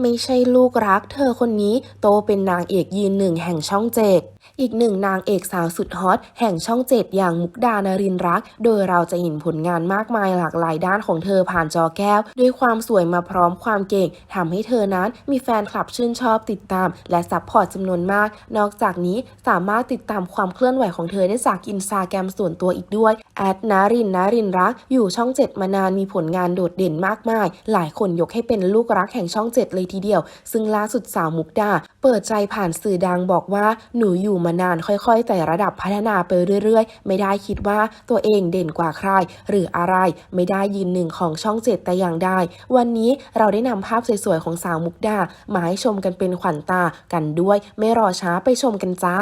ไม่ใช่ลูกรักเธอคนนี้โตเป็นนางเอกยืนหนึ่งแห่งช่องเจ็ดอีกหนึ่งนางเอกสาวสุดฮอตแห่งช่องเจ็ดอย่างมุกดานรินรัก โดยเราจะเห็นผลงานมากมายหลากหลายด้านของเธอผ่านจอแก้ว ด้วยความสวยมาพร้อมความเก่งทำให้เธอนั้นมีแฟนคลับชื่นชอบติดตาม และซัพพอร์ตจำนวนมาก นอกจากนี้สามารถติดตามความเคลื่อนไหวของเธอได้จากอินสตาแกรมส่วนตัวอีกด้วยแอดนารินนารินรัก อยู่ช่องเจ็ดมานานมีผลงานโดดเด่นมากมาย หลายคนยกให้เป็นลูกรักแห่งช่องเจ็ดเลยทีเดียว ซึ่งล่าสุดสาวมุกดา เปิดใจผ่านสื่อดังบอกว่าหนูอยู่มานานค่อยๆแต่ระดับพัฒนาไปเรื่อยๆ ไม่ได้คิดว่าตัวเองเด่นกว่าใคร หรืออะไร ไม่ได้ยืนหนึ่งของช่องเจ็ดแต่อย่างใดวันนี้เราได้นำภาพสวยๆของสาวมุกดามาให้ชมกันเป็นขวัญตากันด้วย ไม่รอช้าไปชมกันจ้า